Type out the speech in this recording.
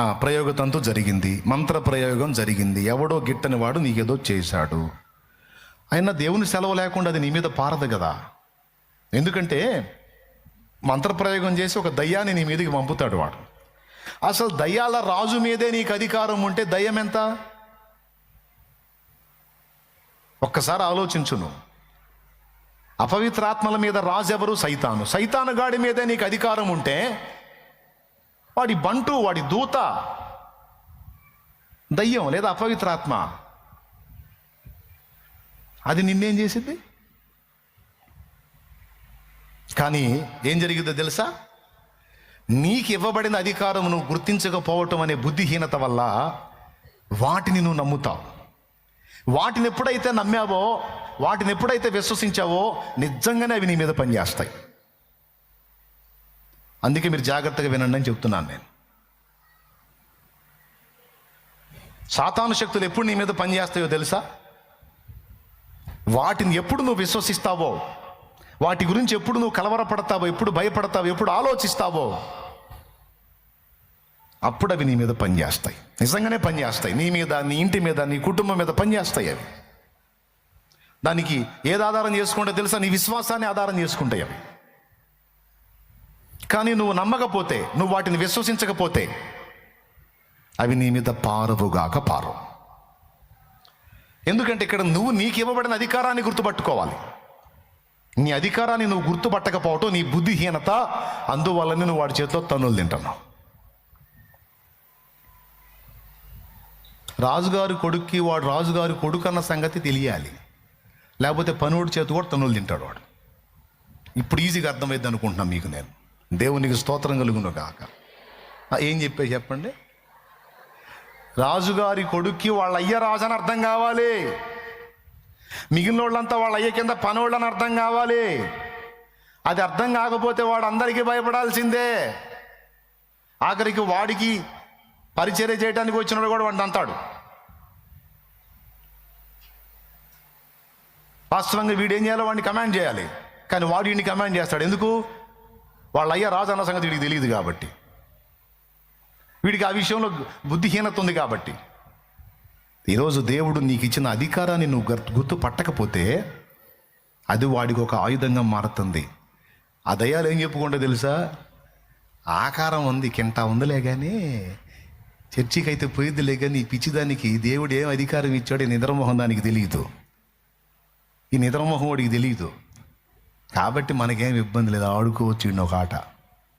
ప్రయోగతంతో ప్రయోగతంతు జరిగింది మంత్ర ప్రయోగం జరిగింది. ఎవడో గిట్టని వాడు నీకేదో చేశాడు. అయినా దేవుని సెలవు లేకుండా అది నీ మీద పారదు కదా. ఎందుకంటే మంత్రప్రయోగం చేసి ఒక దయ్యాన్ని నీ మీదకి పంపుతాడు వాడు. అసలు దయ్యాల రాజు మీదే నీకు అధికారం ఉంటే దయ్యం ఎంత? ఒక్కసారి ఆలోచించును. అపవిత్రాత్మల మీద రాజు ఎవరు సైతాను? సైతాను గాడి మీదే నీకు అధికారం ఉంటే వాడి బంటు వాడి దూత దయ్యం లేదా అపవిత్రాత్మ. అది నిన్నేం చేసింది? కానీ ఏం జరిగిందో తెలుసా? నీకు ఇవ్వబడిన అధికారం నువ్వు గుర్తించకపోవటం అనే బుద్ధిహీనత వల్ల వాటిని నువ్వు నమ్ముతావు. వాటిని ఎప్పుడైతే నమ్మావో వాటిని ఎప్పుడైతే విశ్వసించావో నిజంగానే అవి నీ మీద పనిచేస్తాయి. అందుకే మీరు జాగ్రత్తగా వినండి అని చెప్తున్నాను నేను. సాతాను శక్తులు ఎప్పుడు నీ మీద పనిచేస్తాయో తెలుసా? వాటిని ఎప్పుడు నువ్వు విశ్వసిస్తావో వాటి గురించి ఎప్పుడు నువ్వు కలవరపడతావో ఎప్పుడు భయపడతావో ఎప్పుడు ఆలోచిస్తావో అప్పుడు అవి నీ మీద పనిచేస్తాయి. నిజంగానే పనిచేస్తాయి. నీ మీద నీ ఇంటి మీద నీ కుటుంబం మీద పనిచేస్తాయి అవి. దానికి ఏది ఆధారం చేసుకుంటే తెలుసా? నీ విశ్వాసాన్ని ఆధారం చేసుకుంటాయి అవి. కానీ నువ్వు నమ్మకపోతే నువ్వు వాటిని విశ్వసించకపోతే అవి నీ మీద పారవుగాక పారు ఎందుకంటే ఇక్కడ నువ్వు నీకు ఇవ్వబడిన అధికారాన్ని గుర్తుపట్టుకోవాలి. నీ అధికారాన్ని నువ్వు గుర్తుపట్టకపోవటం నీ బుద్ధిహీనత అందువల్లనే నువ్వు వాడి చేతిలో తన్నులు తింటున్నావు. రాజుగారి కొడుక్కి వాడు రాజుగారి కొడుకు అన్న సంగతి తెలియాలి. లేకపోతే పనుడి చేతి కూడా తన్నులు తింటాడు వాడు. ఇప్పుడు ఈజీగా అర్థమైద్ది అనుకుంటున్నాను మీకు నేను. దేవునికి స్తోత్రం కలుగును కాక ఏం చెప్పే చెప్పండి? రాజుగారి కొడుక్కి వాళ్ళ అయ్య రాజు అని అర్థం కావాలి. మిగిలిన వాళ్ళంతా వాళ్ళ అయ్య కింద పనోళ్ళని అర్థం కావాలి. అది అర్థం కాకపోతే వాడు అందరికీ భయపడాల్సిందే. ఆఖరికి వాడికి పరిచర్య చేయడానికి వచ్చినాడు కూడా వాడిని అంటాడు. వాస్తవంగా వీడు ఏం చేయాలో వాడిని కమాండ్ చేయాలి. కానీ వాడు వీడిని కమాండ్ చేస్తాడు. ఎందుకు? వాళ్ళ అయ్య రాజు అన్న సంగతి వీడికి తెలియదు కాబట్టి. వీడికి ఆ విషయంలో బుద్ధిహీనత ఉంది కాబట్టి. ఈరోజు దేవుడు నీకు ఇచ్చిన అధికారాన్ని నువ్వు గుర్తు పట్టకపోతే అది వాడికి ఒక ఆయుధంగా మారుతుంది. ఆ దయ్యాలు ఏం చెప్పుకుంటే తెలుసా? ఆకారం ఉంది కింట ఉందిలే కానీ చర్చికి అయితే పోయిద్దిలే కానీ ఈ పిచ్చిదానికి దేవుడు ఏం అధికారం ఇచ్చాడు ఈ నిద్రమోహం దానికి తెలియదు ఈ నిద్రమోహం వాడికి తెలియదు కాబట్టి మనకేం ఇబ్బంది లేదు. ఆడుకోవచ్చు ఒక ఆట.